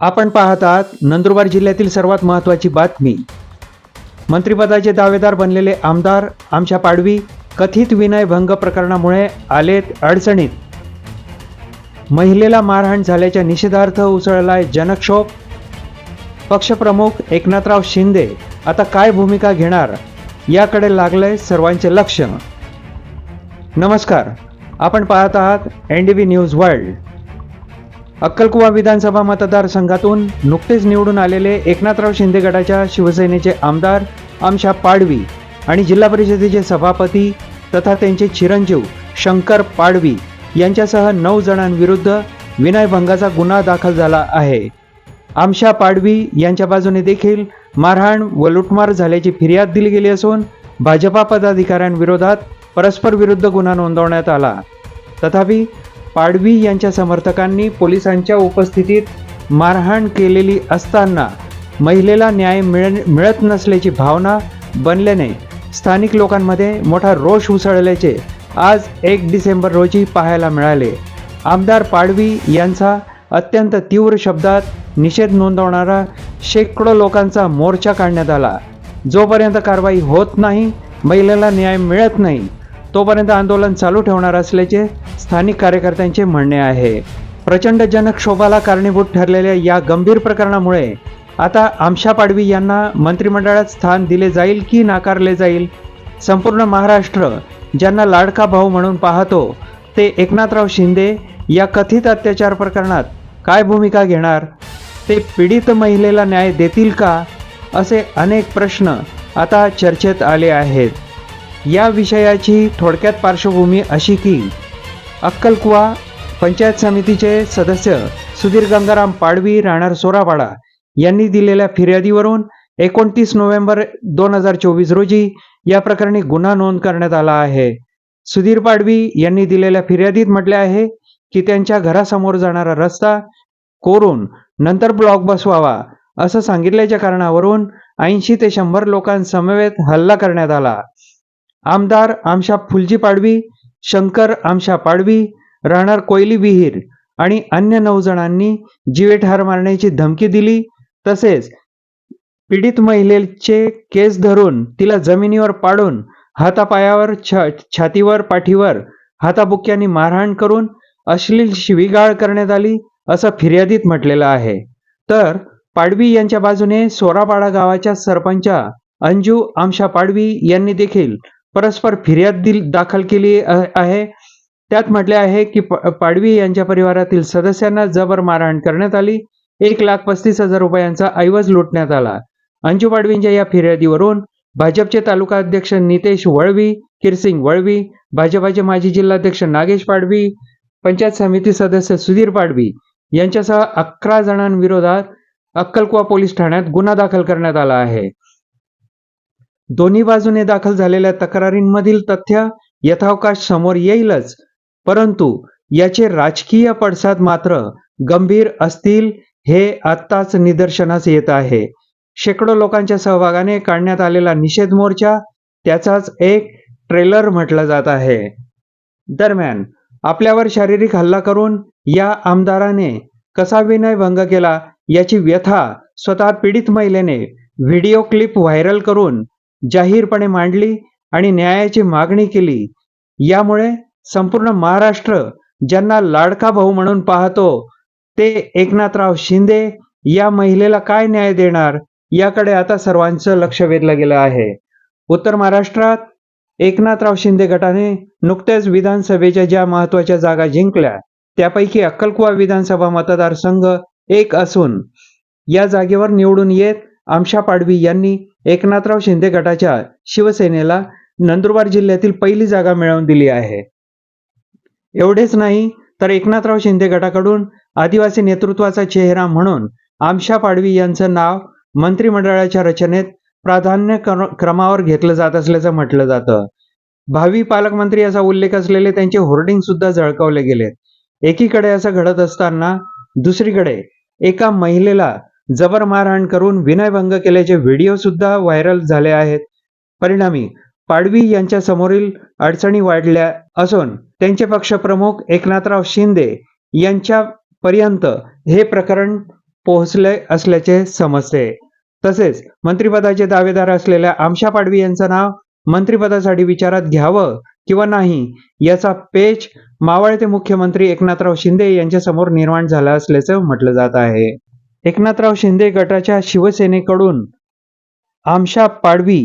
आपण पाहत आहात नंदुरबार जिल्ह्यातील सर्वात महत्त्वाची बातमी. मंत्रिपदाचे दावेदार बनलेले आमदार आमच्या पाडवी कथित विनयभंग प्रकरणामुळे आलेत अडचणीत. महिलेला मारहाण झाल्याच्या निषेधार्थ उसळलाय जनक्षोभ. पक्षप्रमुख एकनाथराव शिंदे आता काय भूमिका घेणार याकडे लागलंय सर्वांचे लक्ष. नमस्कार आपण पाहत आहात N D V news world. अक्कलकुवा विधानसभा मतदारसंघातून नुकतेच निवडून आलेले एकनाथराव शिंदे गटाच्या शिवसेनेचे आमदार आमशा पाडवी आणि जिल्हा परिषदेचे सभापती तथा त्यांचे चिरंजीव शंकर पाडवी यांच्यासह नऊ जणांविरुद्ध विनयभंगाचा गुन्हा दाखल झाला आहे. आमशा पाडवी यांच्या बाजूने देखील मारहाण व लुटमार झाल्याची फिर्याद दिली गेली असून भाजपा पदाधिकाऱ्यांविरोधात परस्पर विरुद्ध गुन्हा नोंदवण्यात आला. तथापि पाडवी यांच्या समर्थकांनी पोलिसांच्या उपस्थितीत मारहाण केलेली असताना महिलेला न्याय मिळ मिळत नसल्याची भावना बनल्याने स्थानिक लोकांमध्ये मोठा रोष उसळल्याचे आज एक डिसेंबर रोजी पाहायला मिळाले. आमदार पाडवी यांचा अत्यंत तीव्र शब्दात निषेध नोंदवणारा शेकडो लोकांचा मोर्चा काढण्यात आला. जोपर्यंत कारवाई होत नाही महिलेला न्याय मिळत नाही. तोपर्यंत आंदोलन चालू ठेवणार असल्याचे स्थानिक कार्यकर्त्यांचे म्हणणे आहे. प्रचंड जनक्षोभाला कारणीभूत ठरलेल्या या गंभीर प्रकरणामुळे आता आमशा पाडवी यांना मंत्रिमंडळात स्थान दिले जाईल की नाकारले जाईल? संपूर्ण महाराष्ट्र ज्यांना लाडका भाऊ म्हणून पाहतो ते एकनाथराव शिंदे या कथित अत्याचार प्रकरणात काय भूमिका घेणार? ते पीडित महिलेला न्याय देतील का? असे अनेक प्रश्न आता चर्चेत आले आहेत. या विषयाची थोडक्यात पार्श्वभूमी अशी की अक्कलकुवा पंचायत समितीचे सदस्य सुधीर गंगाराम पाडवी राहणार सोरापाडा यांनी दिलेल्या फिर्यादीवरून एकोणतीस नोव्हेंबर दोन हजार चोवीस रोजी या प्रकरणी गुन्हा नोंद करण्यात आला आहे. सुधीर पाडवी यांनी दिलेल्या फिर्यादीत म्हटले आहे की त्यांच्या घरासमोर जाणारा रस्ता कोरून नंतर ब्लॉक बसवावा असं सांगितल्याच्या कारणावरून ऐंशी ते शंभर लोकांसमवेत हल्ला करण्यात आला. आमदार आमशा फुलजी पाडवी शंकर आमशा पाडवी राहणार कोयली विहीर आणि अन्य नऊ जणांनी जीवे ठार मारण्याची धमकी दिली. तसेच पीडित महिलेचे केस धरून तिला जमिनीवर पाडून हातापायावर छ छातीवर पाठीवर हाताबुक्यांनी मारहाण करून अश्लील शिवीगाळ करण्यात आली असं फिर्यादीत म्हटलेलं आहे. तर पाडवी यांच्या बाजूने सोरापाडा गावाच्या सरपंचा अंजू आमशा पाडवी यांनी देखील परस्पर फिर्याद दिल दाखल केली आहे. त्यात म्हटले आहे की पाडवी यांच्या परिवारातील सदस्यांना जबर मारहाण करण्यात आली. एक लाख पस्तीस हजार रुपयांचा ऐवज लुटण्यात आला. अंजू पाडवींच्या या फिर्यादीवरून भाजपचे तालुका अध्यक्ष नितेश वळवी किरसिंग वळवी भाजपाचे माजी जिल्हाध्यक्ष नागेश पाडवी पंचायत समिती सदस्य सुधीर पाडवी यांच्यासह अकरा जणांविरोधात अक्कलकुवा पोलीस ठाण्यात गुन्हा दाखल करण्यात आला आहे. दोन्ही बाजूने दाखल झालेल्या तक्रारींमधील तथ्य यथावकाश समोर येईलच परंतु याचे राजकीय पडसाद मात्र गंभीर असतील हे आत्ताच निदर्शनास येत आहे. शेकडो लोकांच्या सहभागाने काढण्यात आलेला निषेध मोर्चा त्याचाच एक ट्रेलर म्हटलं जात आहे. दरम्यान आपल्यावर शारीरिक हल्ला करून या आमदाराने कसा विनयभंग केला याची व्यथा स्वतः पीडित महिलेने व्हिडिओ क्लिप व्हायरल करून जाहीरपणे मांडली आणि न्यायाची मागणी केली. यामुळे संपूर्ण महाराष्ट्र ज्यांना लाडका भाऊ म्हणून पाहतो ते एकनाथराव शिंदे या महिलेला काय न्याय देणार याकडे आता सर्वांचं लक्ष वेधलं गेलं आहे. उत्तर महाराष्ट्रात एकनाथराव शिंदे गटाने नुकत्याच विधानसभेच्या ज्या महत्त्वाच्या जागा जिंकल्या त्यापैकी अक्कलकुवा विधानसभा मतदारसंघ एक असून या जागेवर निवडून येत आमशा पाडवी यांनी एकनाथराव शिंदे गटाच्या शिवसेनेला नंदुरबार जिल्ह्यातील पहिली जागा मिळवून दिली आहे. एवढेच नाही तर एकनाथराव शिंदे गटाकडून आदिवासी नेतृत्वाचा चेहरा म्हणून आमशा पाडवी यांचं नाव मंत्रिमंडळाच्या रचनेत प्राधान्य क्रम- क्रमावर घेतलं जात असल्याचं म्हटलं जातं. भावी पालकमंत्री असा उल्लेख असलेले त्यांचे होर्डिंग सुद्धा झळकावले गेलेत. एकीकडे असं घडत असताना दुसरीकडे एका महिलेला जबर मारहाण करून विनयभंग केल्याचे व्हिडिओ सुद्धा व्हायरल झाले आहेत. परिणामी पाडवी यांच्या समोरील अडचणी वाढल्या असून त्यांचे पक्षप्रमुख एकनाथराव शिंदे यांच्या पर्यंत हे प्रकरण पोहोचले असल्याचे समजते. तसेच मंत्रिपदाचे दावेदार असलेल्या आमशा पाडवी यांचं नाव मंत्रिपदासाठी विचारात घ्यावं किंवा नाही याचा पेच मावळते मुख्यमंत्री एकनाथराव शिंदे यांच्यासमोर निर्माण झाला असल्याचं म्हटलं जात आहे. एकनाथराव शिंदे गटाच्या शिवसेनेकडून आमशा पाडवी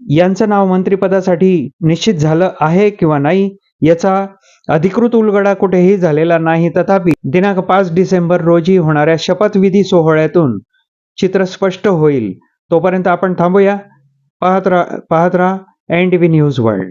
यांचं नाव मंत्रिपदासाठी निश्चित झालं आहे किंवा नाही याचा अधिकृत उलगडा कुठेही झालेला नाही. तथापि दिनांक पाच डिसेंबर रोजी होणाऱ्या शपथविधी सोहळ्यातून चित्र स्पष्ट होईल. तोपर्यंत आपण थांबूया. पाहत राहा पाहत राहा N T V news world